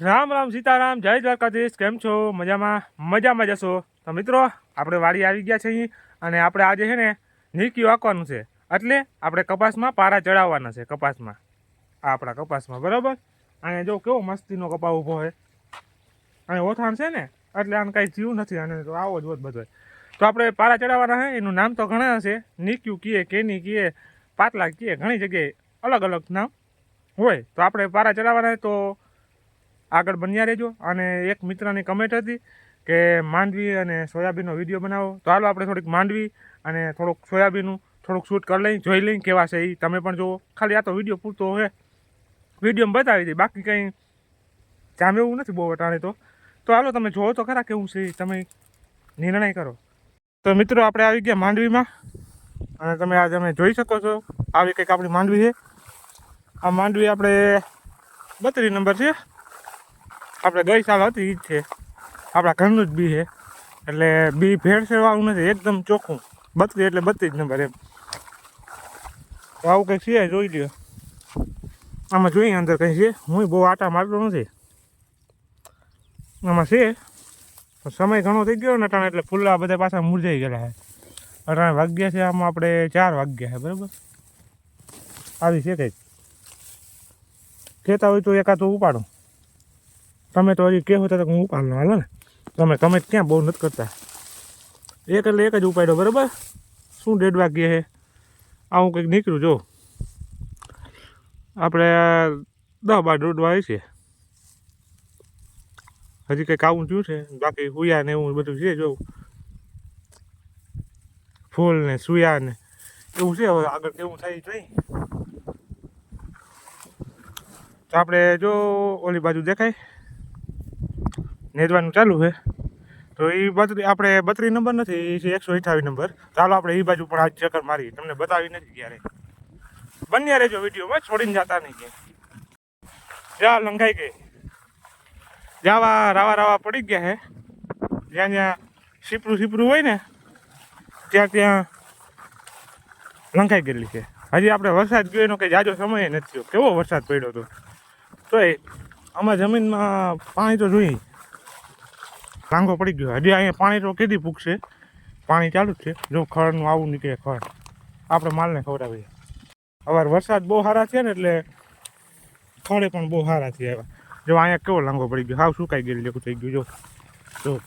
રામ રામ સીતારામ, જય દ્વારકાધીશ, કેમ છો? મજામાં? મજામાં જશો તો મિત્રો, આપણે વાડી આવી ગયા છીએ અને આપણે આજે છે ને નીકળી વાંકવાનું છે. એટલે આપણે કપાસમાં પારા ચડાવવાના છે, કપાસમાં. આ આપણા કપાસમાં, બરાબર? અને જો કેવો મસ્તીનો કપા ઊભો હોય. અને ઓથાણ છે ને, એટલે આને કાંઈ જીવ નથી અને તો આવો જ હોત બધો તો આપણે પારા ચડાવવાના છે, એનું નામ તો ઘણા હશે. નીક્યું કીએ, કેની કીએ, પાતલા કીએ, ઘણી જગ્યાએ અલગ અલગ નામ હોય. તો આપણે પારા ચડાવવાના છે તો આગળ બન્યા રહેજો. અને એક મિત્રની કમેન્ટ હતી કે માંડવી અને સોયાબીનનો વીડિયો બનાવો. તો હાલો આપણે થોડીક માંડવી અને થોડુંક સોયાબીનનું થોડુંક શૂટ કરી લઈ. જોઈ લઈ કેવા છે એ તમે પણ જુઓ ખાલી આ તો વીડિયો પૂરતો હોય વિડીયોમાં બતાવી દઈ બાકી કંઈ જામ એવું નથી બહુ અટાણે તો. તો હાલો તમે જોવો તો ખરા કેવું છે તમે નિર્ણય કરો. તો મિત્રો આપણે આવી ગયા માંડવીમાં. અને તમે આ તમે જોઈ શકો છો. આવી કંઈક આપણી માંડવી છે. આ માંડવી આપણે બત્રીસ નંબર છે. આપણે ગઈ સાલ હતી એ જ છે. આપણા ઘરનું જ બી છે. એટલે બી ભેળસેળવાળું નથી, એકદમ ચોખ્ખું. બત્રીસ એટલે બત્રીસ નંબર એમ. તો આવું કંઈક છે, જોઈ લ્યો. આમાં જોઈએ અંદર કંઈ છે? હું બહુ આટા મારતો નથી. આમાં છે. સમય ઘણો થઈ ગયો ને અટાણે એટલે ફૂલા બધા પાછા મુરઝાઈ ગયેલા છે. અટાણે વાગ્યા છે, આમાં આપણે ચાર વાગ્યા છે, બરાબર? આવી છે કંઈક. કહેતા હોય તો એકાદ ઉપાડો. તમે તો હજી કહેવો તો હું ઉપાડલો હાલો ને. તમે તમે ક્યાં બહુ નથી કરતા? એક એટલે એક જ ઉપાડ્યો, બરાબર? શું દેડ વાગ્યે છે આવું કંઈક નીકળ્યું, જો. આપણે દસ બાર દોડવા આવી છે. હજી કંઈક આવું થયું છે? બાકી હુયા ને એવું બધું છે, જો. ફૂલ ને સુયા ને એવું છે, હવે આગળ કેવું થાય છે તો આપણે જો ઓલી બાજુ દેખાય. નેદવાનું ચાલુ છે. તો એ બત્રી, આપણે બત્રીસ નંબર નથી એ છે એકસો અઠાવીસ નંબર. ચાલો આપણે એ બાજુ પણ આજ ચક્કર મારી તમને બતાવી નથી ક્યારે. બન્યા રહેજો વિડીયોમાં, છોડીને જતા નહીં ક્યાંય. જા લંઘાઈ ગઈ. જાવા, રાવા રાવા પડી ગયા હે. જ્યાં જ્યાં સીપરું સીપરું હોય ને, ત્યાં ત્યાં લંઘાઈ ગયેલી છે. હજી આપણે વરસાદ ગયો એનો કંઈ જાજો સમય નથી થયો. કેવો વરસાદ પડ્યો હતો તોય, આમાં જમીનમાં પાણી તો જોઈએ. લાંગો પડી ગયો. હજી અહીંયા પાણી તો કીધી પૂગશે પાણી ચાલુ જ છે. જો ખળનું આવું નીકળે ખળ. આપણે માલને ખવડાવીએ. અવાર વરસાદ બહુ સારા છે ને એટલે ખળે પણ બહુ સારા છે એવા. જો અહીંયા કેવો લાંગો પડી ગયો. હાવ સુકાઈ ગયેલું લેખું થઈ ગયું. જો જો.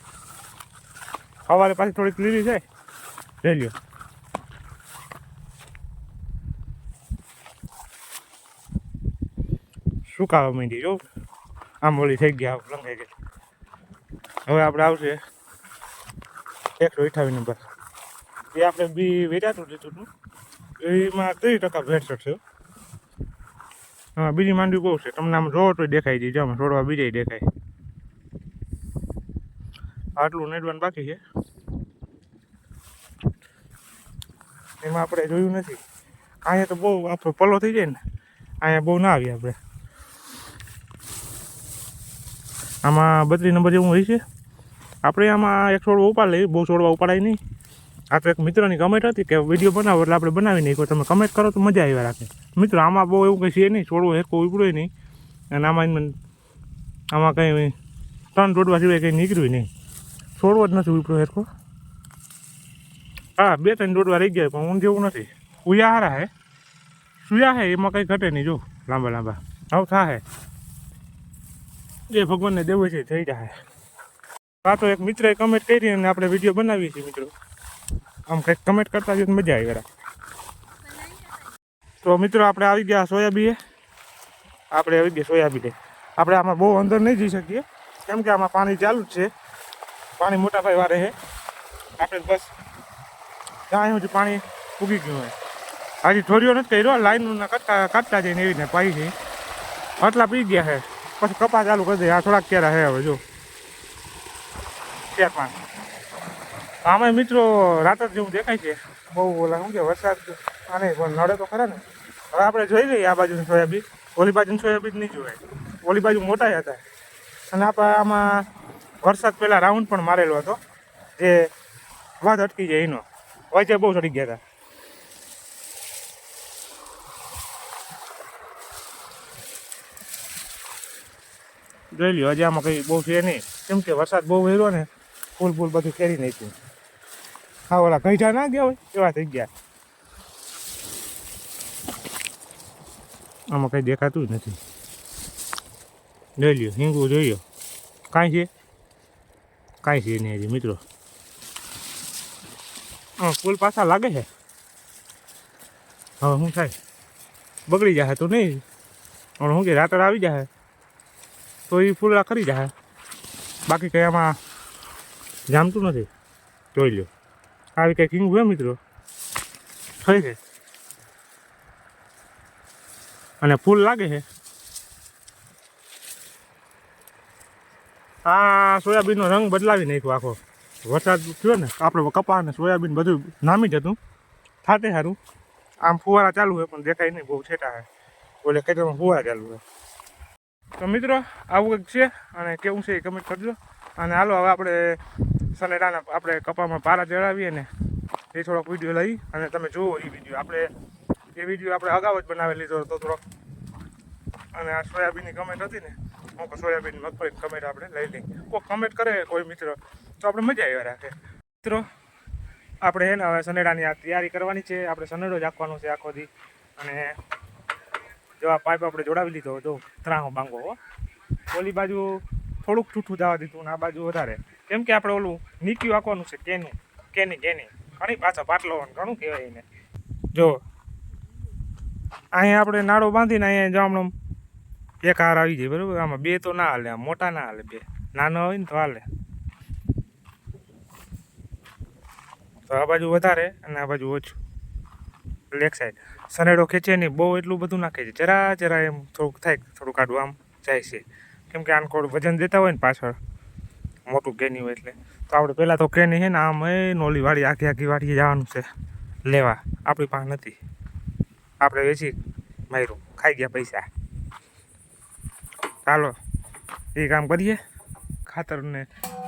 સવારે પાછી થોડીક લીલી જાય. લઈ લ્યો. સુકાવા માંડી, જો. આમ ઓલી થઈ ગયા લંગાઈ ગઈ. હવે આપણે આવશે એકસો અઠાવીસ નંબર એ આપણે બી વેચાતું લીધું હતું એમાં ત્રીસ ટકા ભેટ છે હા, બીજી માંડવી બહુ છે. તમને આમ જોવો તો દેખાય જાય. જો છોડવા બીજે દેખાય. આટલું નેડવાનું બાકી છે. એમાં આપણે જોયું નથી. અહીંયા તો બહુ આપણો પલો થઈ જાય ને. અહીંયા બહુ ના આવીએ આપણે. આમાં બત્રીસ નંબર જેવું હોય છે. આપણે આમાં એક છોડવા ઉપાડ લઈએ, બહુ છોડવા ઉપાડાય નહીં. આ તો એક મિત્રની કમેન્ટ હતી કે વીડિયો બનાવો એટલે આપણે બનાવી નહીં તમે કમેન્ટ કરો તો મજા આવી રાખે. મિત્રો, આમાં બહુ એવું કંઈ છે નહીં, છોડવો હેરકો ઉપડ્યો નહીં. અને આમાં આમાં કંઈ ત્રણ દોડવા સિવાય કંઈ નીકળ્યું નહીં. છોડવો જ નથી ઉપડ્યો હેરકો હા, બે ત્રણ દોડવા રહી ગયા, પણ ઊંઘ જેવું નથી. ઉયા હારા હે. સુયા હે, એમાં કંઈ ઘટે નહીં, જો. લાંબા લાંબા. હવે થાય જે ભગવાનને દેવું છે, થઈ જાય આ તો એક મિત્રએ કમેન્ટ કરી અને આપણે વીડિયો બનાવીએ છીએ મિત્રો. આમ કંઈક કમેન્ટ કરતા જઈએ મજા આવી જરા તો મિત્રો, આપણે આવી ગયા સોયાબીએ આપણે આવી ગયા સોયાબીને. આપણે આમાં બહુ અંદર નહીં જઈ શકીએ. કેમ કે આમાં પાણી ચાલુ જ છે. પાણી મોટા ભાઈ વારે છે. આપણે બસ ત્યાં સુધી પાણી ઉગી ગયું હોય. હજી થોડીઓ નથી કર્યો લાઈનના કટકા કાઢતા જઈને એવીને પાઈ છે. આટલા પી ગયા છે. પછી કપા ચાલુ કરી દે. આ થોડાક કેરા હે હવે, જો. ચાર પાંચ આમે મિત્રો રાત જેવું દેખાય છે. બહુ ઓલા શું કે વરસાદ આને પણ નડે તો ખરા ને. હવે આપણે જોઈ લઈએ આ બાજુની સોયાબીન. ઓલી બાજુની સોયાબીન નહીં જોવાય. ઓલી બાજુ મોટા હતા. અને આપણે આમાં વરસાદ પહેલાં રાઉન્ડ પણ મારેલો હતો. જે વાત અટકી જાય એનો. વચ્ચે બહુ ચડી ગયા હતા. જોઈ લ્યો, હજી આમાં કંઈ બહુ છે નહીં. કેમ કે વરસાદ બહુ વહેરો ને, ફૂલ ફૂલ બધું કેરી નાખ્યું. હા ઓલા ગઈઠા ના ગયા હોય? એવા થઈ ગયા? આમાં કંઈ દેખાતું જ નથી. જોઈ લ્યો હિંગવું જોઈ લો કાંઈ છે? કાંઈ છે નહીં હજી, મિત્રો. હા ફૂલ પાછા લાગે છે? હવે શું થાય? બગડી જશે તો નહીં. પણ શું કે રાત્રે આવી જાય તો એ ફૂલડા કરી જાય. બાકી કંઈ આમાં જામતું નથી. જોઈ લ્યો. આવી કંઈ કિંગ હોય મિત્રો? થઈ છે અને ફૂલ લાગે છે. આ સોયાબીનનો રંગ બદલાવી નાખ્યો આખો. વરસાદ થયો ને, આપણે કપા અને સોયાબીન બધું નામી જતું થાતે સારું આમ ફુવારા ચાલુ હોય પણ દેખાય નહીં, બહુ છેટા છે. ઓલે ખેતરમાં ફુવારા ચાલુ હોય. તો મિત્રો, આવું કંઈક છે અને કેવું છે એ કમેન્ટ કરજો. અને હાલો, હવે આપણે સનેડાના આપણે કપામાં પારા ચડાવીએ ને એ થોડોક વીડિયો લઈ અને તમે જુઓ એ વીડિયો આપણે એ વીડિયો આપણે અગાઉ જ બનાવી લીધો હતો થોડોક. અને આ સોયાબીનની કમેન્ટ હતી ને, હું સોયાબીન મગફળી કમેન્ટ આપણે લઈ લઈએ. કોઈ કમેન્ટ કરે કોઈ મિત્ર, તો આપણે મજા આવ્યા રાખે. મિત્રો, આપણે હે ને હવે સનેડાની આ તૈયારી કરવાની છે. આપણે સનેડો જ આખવાનો છે આખો દી. અને જો આ પાઇપ આપણે જોડાવી લીધો જો ત્રાહો બાંગો ઓલી બાજુ થોડુંક ઠૂઠું જવા દીધું આ બાજુ વધારે. કેમ કે આપણે ઓલું નીક્યું આંકવાનું છે, કેનું, કેની કેની. ઘણી પાછા પાટલો ઘણું કહેવાય એને. જો, અહીંયા આપણે નાળો બાંધીને અહીંયા જામણો એક હાર આવી જાય, બરાબર? આમાં બે તો ના હાલે, આમ મોટા ના હાલે બે. નાનો હોય ને તો હાલે. તો આ બાજુ વધારે અને આ બાજુ ઓછું. લેક સાઈડ સનેડો ખેંચે નહીં બહુ એટલું બધું ના ખેંચે. જરા જરા એમ થોડુંક થાય થોડુંક આડું આમ જાય છે. કેમ કે આનકોડ વજન દેતા હોય ને પાછળ, મોટું કેની હોય એટલે. તો આપણે પહેલાં તો કેની છે ને આમ એ નોલી વાળી, આખી આખી વાળીએ જવાનું છે લેવા. આપણી પાસે નથી. આપણે વેચી માર્યું. ખાઈ ગયા પૈસા. ચાલો, એ કામ કરીએ. ખાતરને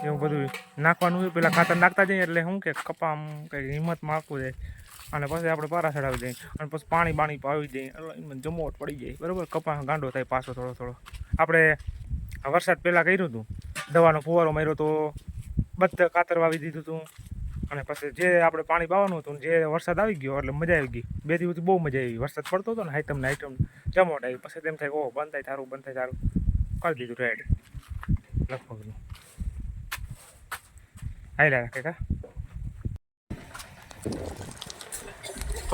એવું બધું નાખવાનું હોય. પેલા ખાતર નાખતા જઈએ એટલે શું કે કપામ કંઈ હિંમતમાં આપવું જાય. અને પછી આપણે પારા ચડાવી દઈએ અને પછી પાણી બાણી પાવી દઈએ. એટલે એમાં જમોટ પડી જાય. બરાબર? કપા ગાંડો થાય પાછો થોડો થોડો. આપણે વરસાદ પહેલાં કર્યું હતું. દવાનો ફુવારો માર્યો તો બધા ખાતર વાવી દીધું હતું. અને પછી જે આપણે પાણી પાવાનું હતું જે વરસાદ આવી ગયો, એટલે મજા આવી ગઈ. બે દિવસ બહુ મજા આવી. વરસાદ પડતો હતો ને આઈટમ આઈટમ જમોટ આવી. પછી તેમ થાય ઓહ, બંધ થાય તારું બંધ થાય તારું કરી દીધું રેડ લગભગનું હાઈ રાખે કા?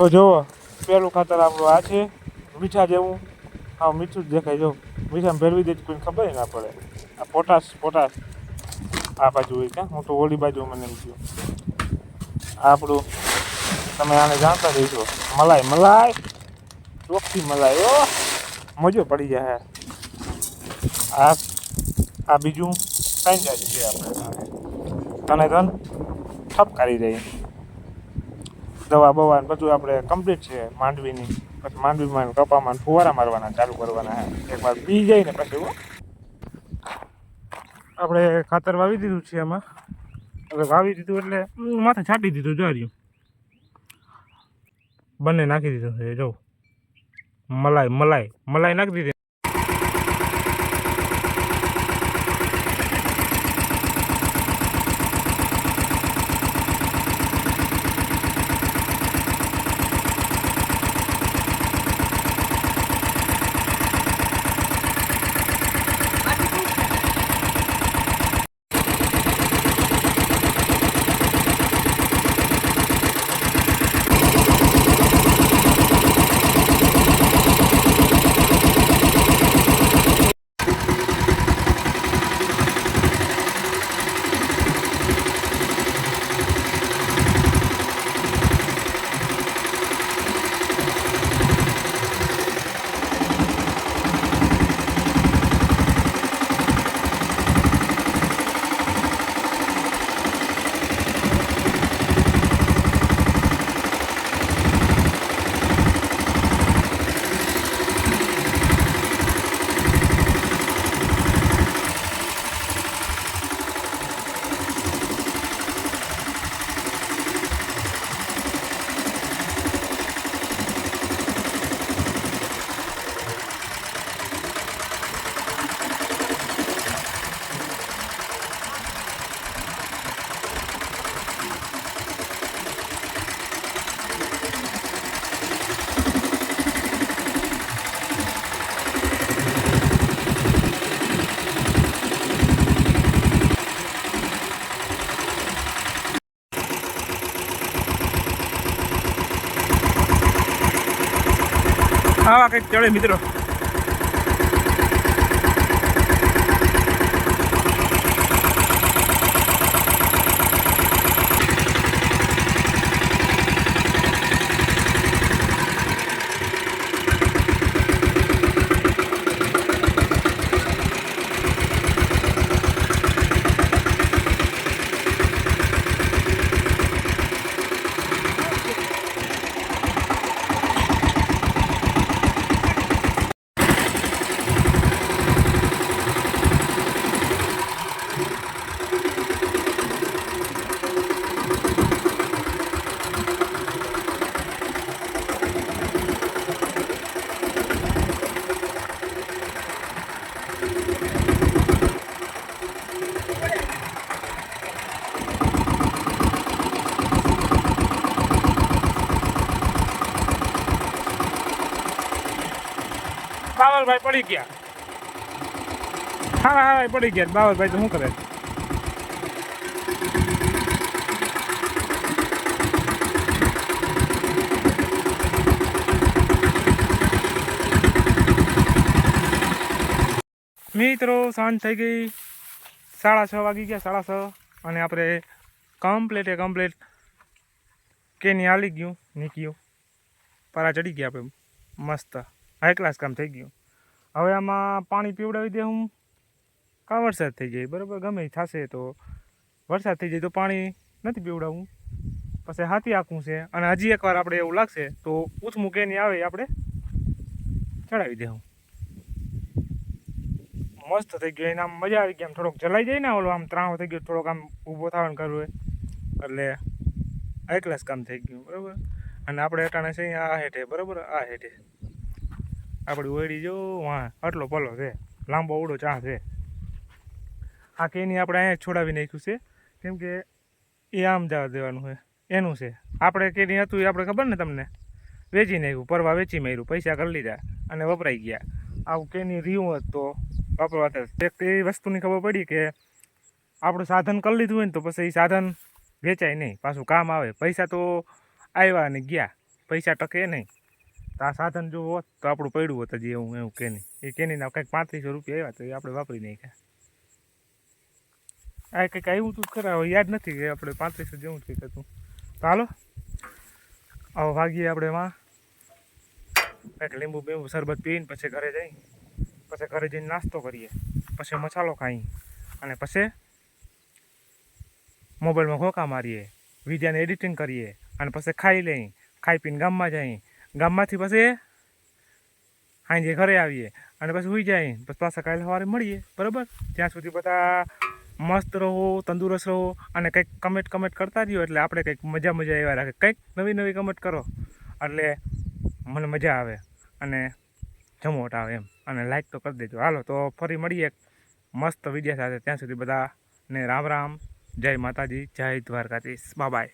તો જુઓ પહેલું ખાતર આપણું આ છે, મીઠા જેવું. હા, મીઠું જ દેખાય, જો. મીઠામાં ભેળવી દે કોઈને ખબર ના પડે. આ પોટાશ પોટાશ. આ બાજુ હોય ક્યાં? હું તો ઓલી બાજુ મને એમ થયું. આપણું, તમે આને જાણતા રહીશો મલાઈ મલાઈ. ચોખ્ખી મલાઈ ઓ મજો પડી જાય. આ આ બીજું કાંઈ જાય છે આપણે. તને ધન ઠપ કરી દઈએ. દવા બવા બધું આપણે કમ્પ્લીટ છે માંડવીની. પછી માંડવીમાં કપામાં ફુવારા મારવાના ચાલુ કરવાના હે. એકવાર બી જાય ને પછી આપણે ખાતર વાવી દીધું છે એમાં હવે વાવી દીધું એટલે માથે છાંટી દીધું, જો રહ્યું બંને નાખી દીધું છે, જો. મલાઈ મલાઈ મલાઈ નાખી દીધી. આવા કંઈક ચડે મિત્રો બાવલભાઈ પડી ગયા. હા હા પડી ગયા બાવરભાઈ તો શું કરે મિત્રો, સાંજ થઈ ગઈ. સાડા છ વાગી ગયા, સાડા છ. અને આપણે કમ્પ્લેટે કમ્પ્લેટ કેની હાલી ગયું, નીકળ્યું. પારા ચડી ગયા આપણે. મસ્ત. હાઈ ક્લાસ કામ થઈ ગયું. હવે આમાં પાણી પીવડાવી દે હું. કા વરસાદ થઈ જાય? બરાબર, ગમે થશે તો. વરસાદ થઈ જાય તો પાણી નથી પીવડાવવું પછી હાથી આખું છે અને હજી એકવાર આપણે એવું લાગશે તો ઉથમું કેની આવે આપણે ચડાવી દેવું મસ્ત થઈ ગયો એને આમ મજા આવી ગઈ, આમ થોડોક જલાઈ જાય ને ઓલો, આમ ત્રાણો થઈ ગયો, થોડોક આમ ઊભો થવાનું કરવું એટલે એકલાસ ક્લાસ કામ થઈ ગયું, બરાબર? અને આપણે અટાણે છે અહીંયા આ હેઠે, બરાબર? આ હેઠે. આપણી ઓયડી જો વાં, આટલો પલો છે, લાંબો ઓળો ચા છે. આ કેની આપણે અહીંયા છોડાવી નાખ્યું છે, કેમ કે એ આમ જવા દેવાનું છે, એનું છે. આપણે કેની હતું એ આપણે ખબર ને તમને? વેચી નાખ્યું, પરવા વેચી માર્યું, પૈસા કરી લીધા અને વપરાઈ ગયા. આવું કેની રહ્યું હોત તો વાપરવા થાય એક એ વસ્તુની ખબર પડી કે આપણું સાધન કરી લીધું હોય ને તો પછી એ સાધન વેચાય નહીં, પાછું કામ આવે. પૈસા તો આવ્યા અને ગયા, પૈસા ટકે નહીં. તો આ સાધન જો હોત તો આપણું પડ્યું હોત હજી એવું એવું કે નહીં. એ કેનીના કંઈક પાંત્રીસો રૂપિયા આવ્યા તો એ આપણે વાપરી નાખ્યા. આ કંઈક આવ્યું તું ખરા હોય યાદ નથી કે આપણે પાંત્રીસો જેવું થઈ હતું. તો હાલો, આવો ભાગીએ આપણે એમાં. કંઈક લીંબુ બીંબુ શરબત પીને પછી ઘરે જઈ, પછી ઘરે જઈને નાસ્તો કરીએ, પછી મસાલો ખાઈ, અને પછી મોબાઈલમાં ઘોકા મારીએ વિડીયાને એડિટિંગ કરીએ, અને પછી ખાઈ લઈ, ખાઈ પીને ગામમાં જઈ ગામમાંથી પછી સાંજે ઘરે આવીએ અને પછી સુઈ જાય. પછી પાછા કાલે સવારે મળીએ. બરાબર? ત્યાં સુધી બધા મસ્ત રહો, તંદુરસ્ત રહો અને કંઈક કમેન્ટ કમેન્ટ કરતા રહ્યો એટલે આપણે કંઈક મજા મજા એવા રાખે. કંઈક નવી નવી કમેન્ટ કરો એટલે મને મજા આવે અને જમોટ આવે એમ. અને લાઈક તો કરી દેજો. હાલો, તો ફરી મળીએ મસ્ત વિડીયા સાથે. ત્યાં સુધી બધાને રામ રામ. જય માતાજી. જય દ્વારકાધીશ. બાય